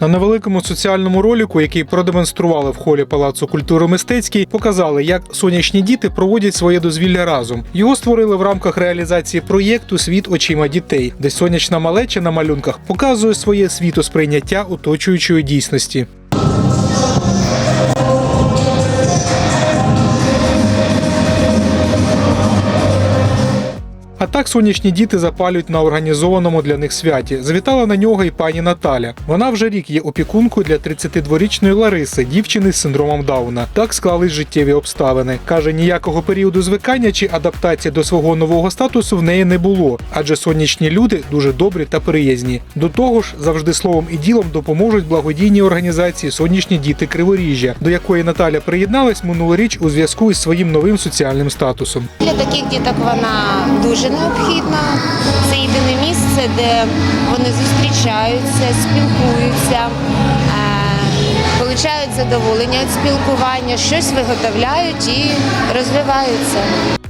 На невеликому соціальному ролику, який продемонстрували в холі Палацу культури мистецький, показали, як сонячні діти проводять своє дозвілля разом. Його створили в рамках реалізації проєкту Світ очима дітей, де сонячна малеча на малюнках показує своє світосприйняття оточуючої дійсності. А так сонячні діти запалюють на організованому для них святі. Завітала на нього і пані Наталя. Вона вже рік є опікункою для 32-річної Лариси, дівчини з синдромом Дауна. Так склались життєві обставини. Каже, ніякого періоду звикання чи адаптації до свого нового статусу в неї не було, адже сонячні люди дуже добрі та приязні. До того ж, завжди словом і ділом допоможуть благодійній організації Сонячні діти Криворіжжя, до якої Наталя приєдналась минулоріч у зв'язку із своїм новим соціальним статусом. Для таких діток вона дуже необхідна. Це єдине місце, де вони зустрічаються, спілкуються, е, получають задоволення від спілкування, щось виготовляють і розвиваються.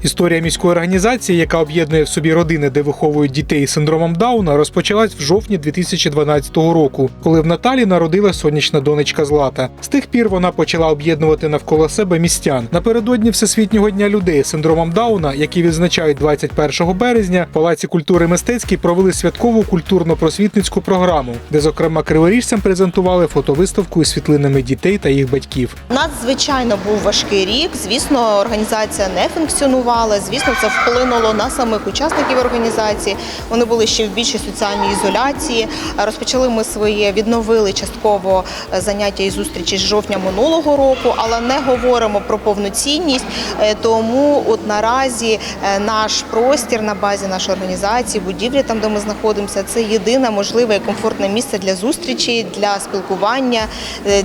Історія міської організації, яка об'єднує в собі родини, де виховують дітей з синдромом Дауна, розпочалась в жовтні 2012 року, коли в Наталі народила сонячна донечка Злата. З тих пір вона почала об'єднувати навколо себе містян. Напередодні Всесвітнього дня людей з синдромом Дауна, який відзначають 21 березня, в Палаці культури мистецький провели святкову культурно-просвітницьку програму, де, зокрема, криворіжцям презентували фотовиставку із світлинами дітей та їх батьків. У нас, звичайно, був важкий рік. Звісно, організація не функціонувала. Звісно, це вплинуло на самих учасників організації. Вони були ще в більшій соціальній ізоляції. Розпочали ми своє, відновили частково е, заняття і зустрічі з жовтня минулого року, але не говоримо про повноцінність. Е, Тому от наразі е, наш простір на базі нашої організації, будівлі там, де ми знаходимося, це єдине можливе і комфортне місце для зустрічі, для спілкування,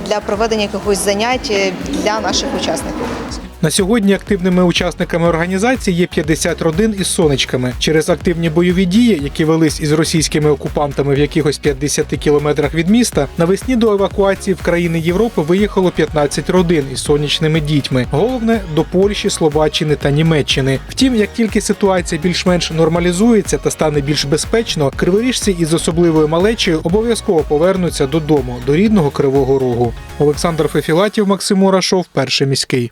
для проведення якихось занять для наших учасників. На сьогодні активними учасниками організації є 50 родин із сонечками. Через активні бойові дії, які велись із російськими окупантами в якихось 50 кілометрах від міста, навесні до евакуації в країни Європи виїхало 15 родин із сонячними дітьми. Головне до Польщі, Словаччини та Німеччини. Втім, як тільки ситуація більш-менш нормалізується та стане більш безпечно, криворіжці із особливою малечею обов'язково повернуться додому, до рідного Кривого Рогу. Олександр Фефілатів, Максим Мурашов, перший міський.